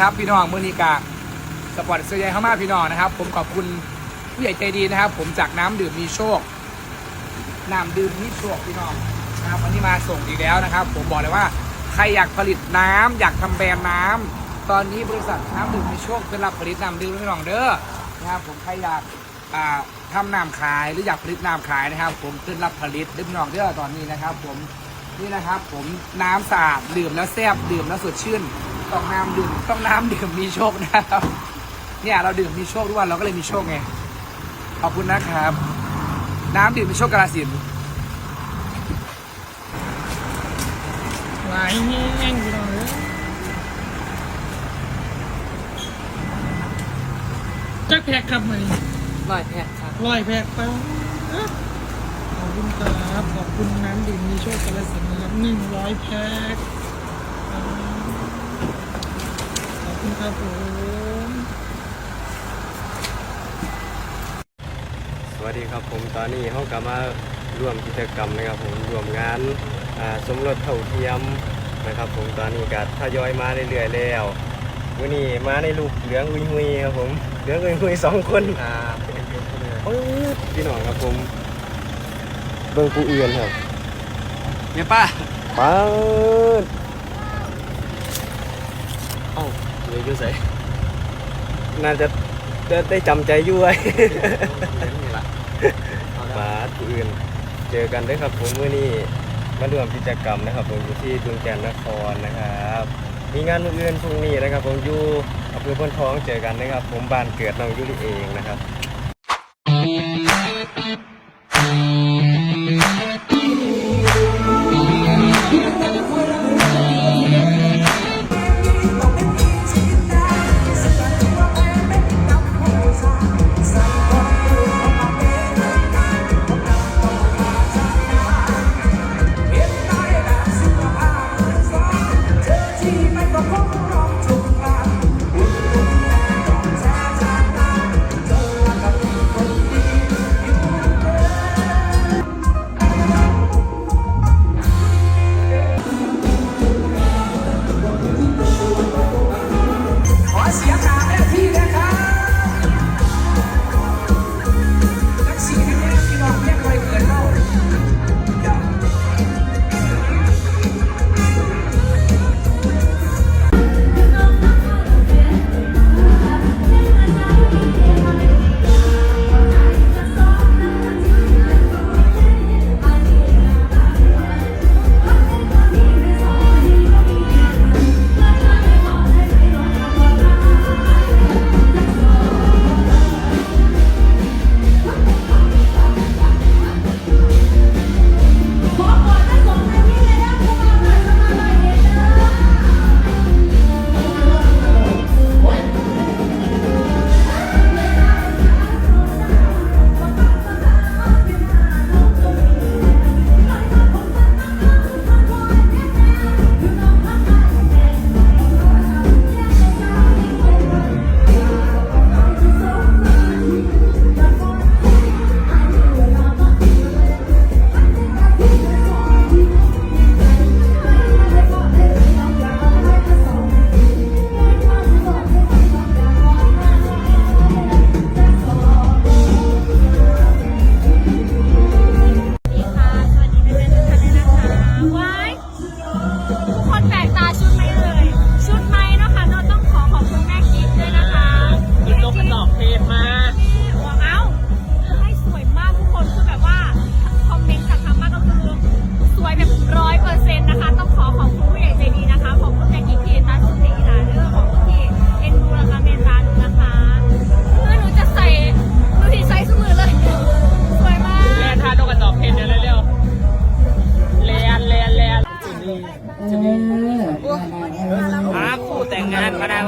ครับพี่น้องมือนีกาสปอร์ตเซอร์ใหญ่เข้ามาพี่น้องนะครับ ผมขอบคุณผู้ใหญ่ใจดีนะครับ ผมจากน้ำดื่มมีโชค น้ำดื่มมีโชคพี่น้องนะครับวันนี้มาส่งอีกแล้วนะครับ ผมบอกเลยว่าใครอยากผลิตน้ำอยากทำแบรนด์น้ำตอนนี้บริษัทน้ำดื่มมีโชคเป็นรับผลิตน้ำดื่มพี่น้องเด้อนะครับผมใครอยากอ่าทำน้ำขายหรืออยากผลิตน้ำขายนะครับ ผมขึ้นรับผลิตดื่มพี่น้องเด้อตอนนี้นะครับ ผมนี่นะครับ ผมน้ำสะอาดดื่มแล้วแซ่บดื่มแล้วสดชื่น ต้องน้ำดื่มต้องน้ำดื่มมีโชคนะครับเนี่ยเราดื่มมีโชคทุกวันเราก็เลยมีโชคไงขอบคุณนะครับ น้ำดื่มมีโชคกาลสินธุ์หลายแห้งพี่น้องเอ้ยจักแพกครับมือนี้ลอยแพะครับร้อยแพกไปขอบคุณครับขอบคุณน้ำดื่มมีโชคกระสินธุ์นะครับหนึ่งร้อยแพกขอบ คุณครับผมสวัสดีครับผมตอนนี้เขากลับมาร่วมกิจกรรมนะครับผมร่วมงานอ่าสมรสเท่าเทียมนะครับ ผมตอนนี้ก็ทยอยมาเรื่อยๆแล้ววันนี้มาในลูกเหลืองอุยหุยครับผมเหลืองอุยหุยสองคนอ่าปื๊ดพี่น้องครับผมเบิ่งผู้อื่นครับเนี่ยป้าปื๊ดเอ้าเลย อยู่ใส่น่าจะจะได้จำใจอยู่ไว้บาสผู้อื่นเจอกันด้วยครับผมมื่อนี้มาร่วมกิจกรรมนะครับ ผมอยู่ที่ดวงจันทร์นครนะครับ มีงานมื่ออื่นพรุ่งนี้นะครับ ผมอยู่อำเภอพนทองเจอกันนะครับ ผมบ้านเกิดน้องยุริเองนะครับ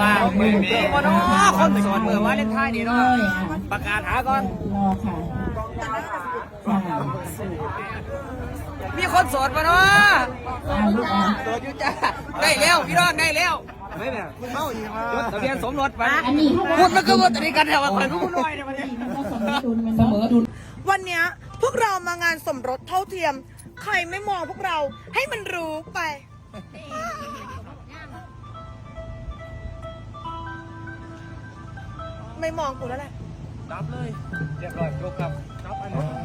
ว่ามือมีคนน้อคนสอนมือว่าเล่นท้ายนี่เนาะประกาศหาก่อนรอค่ะค่ะมีคนโสดมาเนาะอ่าลูกอะโสดอยู่จ้าได้แล้วพี่น้องได้แล้วไม่เนี่ยคุณเมาอีกมาทะเบียนสมรสไปอันนี้เขาพูดมันก็ว่าตรีกันแถวคนรู้หน่อยเนี่ยมันเนี่ยมันก็เสมอดุลมันเสมอดุลวันเนี้ยพวกเรามางานสมรสเท่าเทียม ใครไม่มองพวกเราให้มันรู้ไป ไม่มองกูแล้วแหละรับเลย เรียบร้อยจบครับรับอันนี้